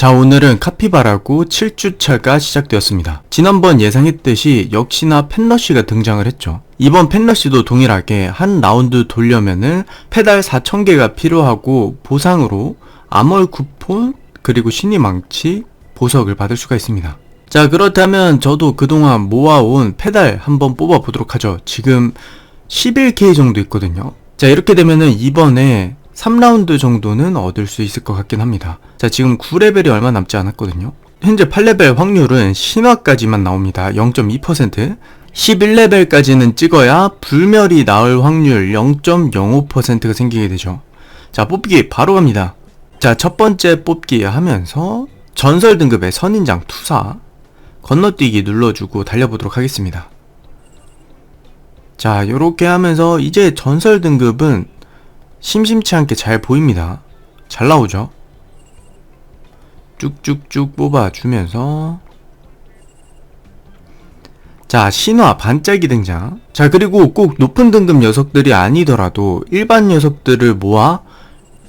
자 오늘은 카피바라고 7주차가 시작되었습니다. 지난번 예상했듯이 역시나 펜러쉬가 등장을 했죠. 이번 펜러쉬도 동일하게 한 라운드 돌려면은 페달 4,000개가 필요하고 보상으로 암월 쿠폰 그리고 신이 망치 보석을 받을 수가 있습니다. 자 그렇다면 저도 그동안 모아온 페달 한번 뽑아 보도록 하죠. 지금 11K 정도 있거든요. 자 이렇게 되면은 이번에 3라운드 정도는 얻을 수 있을 것 같긴 합니다. 자, 지금 9레벨이 얼마 남지 않았거든요. 현재 8레벨 확률은 신화까지만 나옵니다. 0.2%. 11레벨까지는 찍어야 불멸이 나올 확률 0.05%가 생기게 되죠. 자, 뽑기 바로 갑니다. 자, 첫 번째 뽑기 하면서 전설 등급의 선인장 투사 건너뛰기 눌러주고 달려보도록 하겠습니다. 자, 요렇게 하면서 이제 전설 등급은 심심치 않게 잘 보입니다. 잘 나오죠? 쭉쭉쭉 뽑아주면서. 자 신화 반짝이 등장. 자 그리고 꼭 높은 등급 녀석들이 아니더라도 일반 녀석들을 모아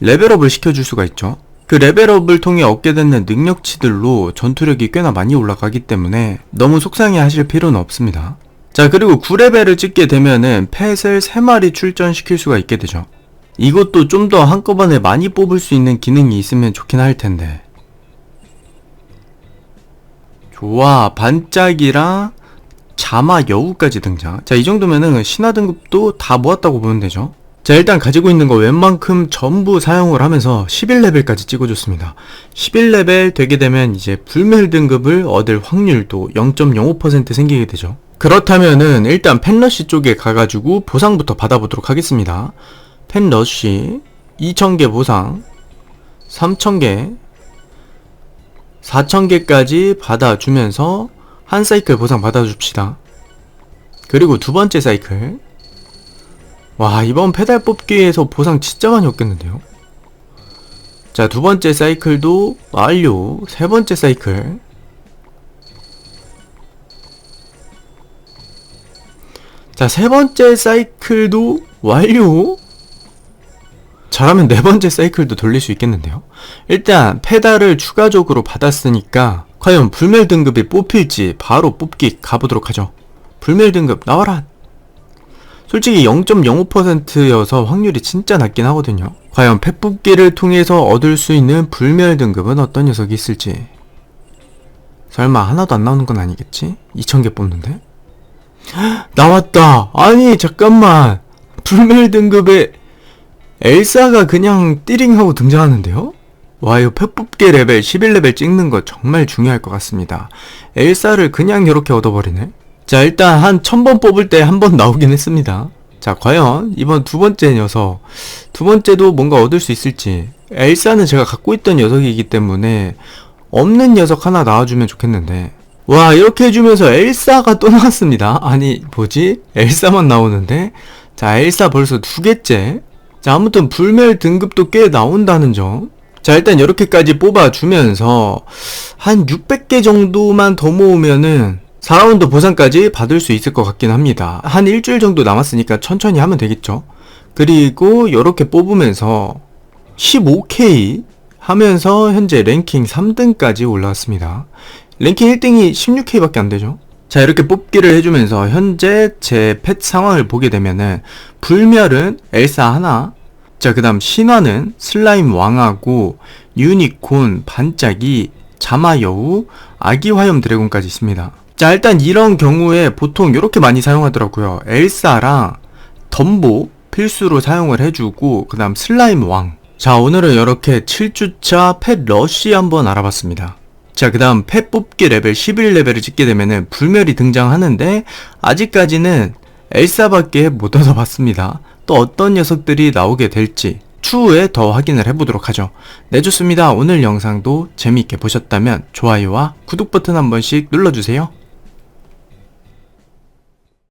레벨업을 시켜줄 수가 있죠. 그 레벨업을 통해 얻게 되는 능력치들로 전투력이 꽤나 많이 올라가기 때문에 너무 속상해 하실 필요는 없습니다. 자 그리고 9레벨을 찍게 되면은 펫을 3마리 출전시킬 수가 있게 되죠 이것도 좀 더 한꺼번에 많이 뽑을 수 있는 기능이 있으면 좋긴 할 텐데. 좋아, 반짝이랑 자마 여우까지 등장. 자, 이 정도면은 신화 등급도 다 모았다고 보면 되죠. 자, 일단 가지고 있는 거 웬만큼 전부 사용을 하면서 11레벨까지 찍어줬습니다. 11레벨 되게 되면 이제 불멸 등급을 얻을 확률도 0.05% 생기게 되죠. 그렇다면은 일단 펜러시 쪽에 가가지고 보상부터 받아보도록 하겠습니다. 펜 러쉬 2000개 보상 3000개 4000개까지 받아주면서 한 사이클 보상 받아줍시다. 그리고 두 번째 사이클 와 이번 페달 뽑기에서 보상 진짜 많이 얻겠는데요. 자 두 번째 사이클도 완료 세 번째 사이클 자 세 번째 사이클도 완료 잘하면 네 번째 사이클도 돌릴 수 있겠는데요. 일단 페달을 추가적으로 받았으니까 과연 불멸 등급이 뽑힐지 바로 뽑기 가보도록 하죠. 불멸 등급 나와라. 솔직히 0.05%여서 확률이 진짜 낮긴 하거든요. 과연 펫 뽑기를 통해서 얻을 수 있는 불멸 등급은 어떤 녀석이 있을지. 설마 하나도 안 나오는 건 아니겠지? 2000개 뽑는데? 나왔다! 아니, 잠깐만! 불멸 등급에 엘사가 그냥 띠링하고 등장하는데요? 와, 이거 펫뽑기 레벨 11레벨 찍는 거 정말 중요할 것 같습니다. 엘사를 그냥 이렇게 얻어버리네? 자, 일단 한 1000번 뽑을 때 한 번 나오긴 했습니다. 자, 과연 이번 두 번째 녀석, 두 번째도 뭔가 얻을 수 있을지. 엘사는 제가 갖고 있던 녀석이기 때문에 없는 녀석 하나 나와주면 좋겠는데. 와, 이렇게 해주면서 엘사가 또 나왔습니다. 아니, 뭐지? 엘사만 나오는데? 자, 엘사 벌써 두 개째. 자, 아무튼 불멸 등급도 꽤 나온다는 점. 자, 일단 이렇게까지 뽑아주면서 한 600개 정도만 더 모으면은 4라운드 보상까지 받을 수 있을 것 같긴 합니다. 한 일주일 정도 남았으니까 천천히 하면 되겠죠. 그리고 이렇게 뽑으면서 15K 하면서 현재 랭킹 3등까지 올라왔습니다. 랭킹 1등이 16K밖에 안 되죠. 자, 이렇게 뽑기를 해주면서 현재 제 펫 상황을 보게 되면은 불멸은 엘사 하나, 자, 그 다음 신화는 슬라임 왕하고 유니콘, 반짝이, 자마여우, 아기화염 드래곤까지 있습니다. 자, 일단 이런 경우에 보통 이렇게 많이 사용하더라고요. 엘사랑 덤보 필수로 사용을 해주고 그 다음 슬라임 왕. 자, 오늘은 이렇게 7주차 펫 러쉬 한번 알아봤습니다. 자, 그 다음 펫 뽑기 레벨 11레벨을 찍게 되면은 불멸이 등장하는데 아직까지는 엘사밖에 못 얻어봤습니다. 또 어떤 녀석들이 나오게 될지 추후에 더 확인을 해보도록 하죠. 네, 좋습니다. 오늘 영상도 재미있게 보셨다면 좋아요와 구독 버튼 한 번씩 눌러주세요.